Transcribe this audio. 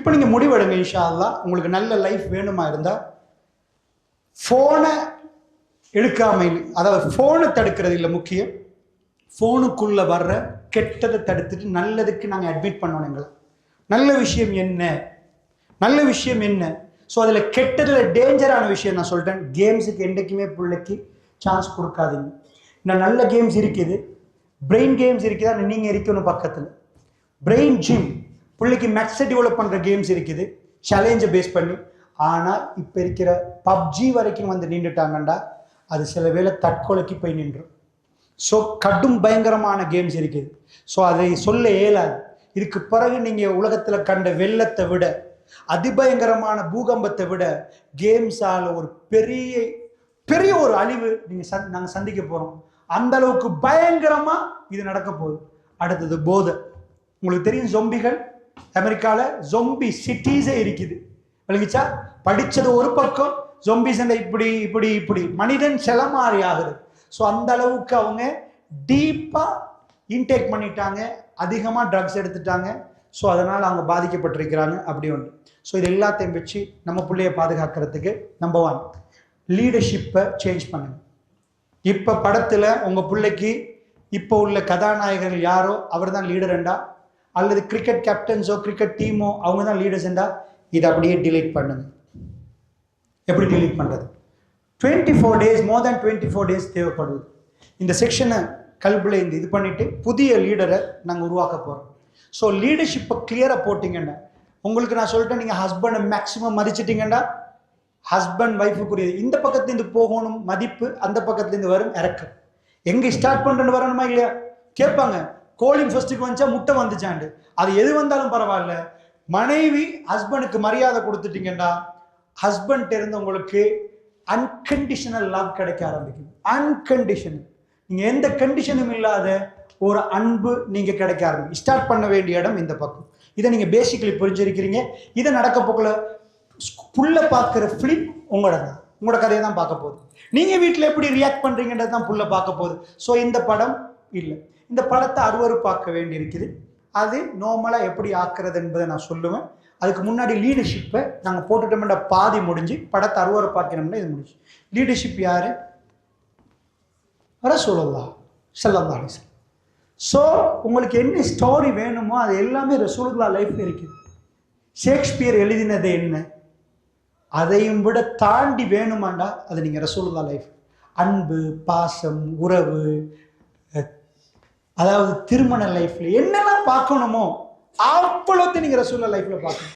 இப்போ நீங்கள் முடிவெடுங்க இன்ஷா உங்களுக்கு நல்ல லைஃப் வேணுமா இருந்தால் ஃபோனை எடுக்காமல் அதாவது ஃபோனை தடுக்கிறது இல்லை முக்கியம். ஃபோனுக்குள்ளே வர்ற கெட்டதை தடுத்துட்டு நல்லதுக்கு நாங்கள் அட்மிட் பண்ணணும் எங்களை. நல்ல விஷயம் என்ன? நல்ல விஷயம் என்ன? ஸோ அதில் கெட்டதில் டேஞ்சரான விஷயம் நான் சொல்லிட்டேன் கேம்ஸுக்கு என்றைக்குமே பிள்ளைக்கு சான்ஸ் கொடுக்காதீங்க. இன்னும் நல்ல கேம்ஸ் இருக்குது. பிரெயின் கேம்ஸ் இருக்குதா? நீங்கள் இருக்கணும் பக்கத்தில். பிரெயின் ஜிம் பிள்ளைக்கு மெக்ஸை டெவலப் பண்ணுற கேம்ஸ் இருக்குது. சேலஞ்சை பேஸ் பண்ணி. ஆனால் இப்போ இருக்கிற பப்ஜி வரைக்கும் வந்து நின்றுட்டாங்கண்டா அது சில வேளை தற்கொலைக்கு போய் நின்றும். ஸோ கடும் பயங்கரமான கேம்ஸ் இருக்குது. ஸோ அதை சொல்ல இயலாது. இதுக்கு பிறகு நீங்கள் உலகத்தில் கண்ட வெள்ளத்தை விட அதிபயங்கரமான பூகம்பத்தை விட கேம்ஸால் ஒரு பெரிய பெரிய ஒரு அழிவு நீங்கள் சந் நாங்கள் சந்திக்க போகிறோம் அந்த அளவுக்கு பயங்கரமாக இது நடக்க போகுது. அடுத்தது போதை. உங்களுக்கு தெரியும் ஜொம்பிகள் அமெரிக்காவில் ஜொம்பி சிட்டிஸே இருக்குது. விளங்கிச்சா? படிச்சது ஒரு பக்கம் ஜொம்பிஸ் இப்படி இப்படி இப்படி. மனிதன் செலமாறி ஆகுது ஸோ அந்த அளவுக்கு அவங்க டீப்பாக இன்டேக் பண்ணிட்டாங்க. அதிகமாக ட்ரக்ஸ் எடுத்துட்டாங்க. ஸோ அதனால் அவங்க பாதிக்கப்பட்டிருக்கிறாங்க. அப்படி ஒன்று. ஸோ இது எல்லாத்தையும் வச்சு நம்ம பிள்ளைய பாதுகாக்கிறதுக்கு நம்பர் ஒன் லீடர்ஷிப்பை சேஞ்ச் பண்ணுங்க. இப்போ படத்தில் உங்கள் பிள்ளைக்கு இப்போ உள்ள கதாநாயகர்கள் யாரோ அவர் தான் லீடர் என்றால் அல்லது கிரிக்கெட் கேப்டன்ஸோ கிரிக்கெட் டீமோ அவங்க தான் லீடர்ஸ் இருந்தால் இதை அப்படியே டிலீட் பண்ணுங்க. எப்படி டிலீட் பண்ணுறது twenty four days more than twenty four days தேவைப்படுது. இந்த செக்ஷனை கல்பில் இந்த இது பண்ணிவிட்டு புதிய லீடரை நாங்கள் உருவாக்க போகிறோம் ஸோ லீடர்ஷிப்பை கிளியராக போட்டிங்கன்னா உங்களுக்கு நான் சொல்லிட்டேன் நீங்கள் ஹஸ்பண்டை மேக்ஸிமம் மதிச்சிட்டிங்கன்னா ஹஸ்பண்ட் ஒய்ஃபுக்குரியது இந்த பக்கத்துலேருந்து போகணும் மதிப்பு அந்த பக்கத்துலேருந்து வரும் இறக்கம். எங்கே ஸ்டார்ட் பண்ணுறேன்னு வரணுமா இல்லையா? கேட்பாங்க. கோழின் ஃபர்ஸ்ட்டுக்கு வந்துச்சா? முட்டை வந்துச்சாண்டு. அது எது வந்தாலும் பரவாயில்ல. மனைவி ஹஸ்பண்டுக்கு மரியாதை கொடுத்துட்டீங்கன்னா ஹஸ்பண்ட் இருந்து உங்களுக்கு அன்கண்டிஷனல் லவ் கிடைக்க ஆரம்பிக்கும். அன்கண்டிஷனல் நீங்கள் எந்த கண்டிஷனும் இல்லாத ஒரு அன்பு நீங்கள் கிடைக்க ஆரம்பிக்கும். ஸ்டார்ட் பண்ண வேண்டிய இடம் இந்த பக்கம். இதை நீங்கள் பேசிக்கலி புரிஞ்சிருக்கிறீங்க. இதை நடக்க போக்கில் புள்ள பார்க்குற ஃபிலிம் உங்களோட தான் உங்களோட கதையை தான் பார்க்க போகுது. நீங்கள் வீட்டில் எப்படி ரியாக்ட் பண்ணுறீங்கன்றது தான் புள்ள பார்க்க போகுது. ஸோ இந்த படம் இல்லை. இந்த படத்தை அருவருப்பாக்க வேண்டி இருக்குது அது நார்மலாக எப்படி ஆக்குறது என்பதை நான் சொல்லுவேன். அதுக்கு முன்னாடி லீடர்ஷிப்பை நாங்கள் போட்டுட்டோம்னா பாதி முடிஞ்சு படத்தை அருவருப்பாக்கினோம்னா இது முடிஞ்சு. லீடர்ஷிப் யார்? ரசூலுல்லா ஸல்லல்லாஹு அலைஹி ஸோ உங்களுக்கு என்ன ஸ்டோரி வேணுமோ அது எல்லாமே ரசூலுல்லா லைஃப் இருக்குது. ஷேக்ஸ்பியர் எழுதினது என்ன? அதையும் விட தாண்டி வேணுமாண்டா அது நீங்கள் ரசூலுல்லா லைஃப் அன்பு பாசம் உறவு அதாவது திருமண லைஃப்ல என்னெல்லாம் பார்க்கணுமோ அவ்வளோத்தையும் நீங்கள் ரசூல்லா லைஃப்ல பார்க்கணும்.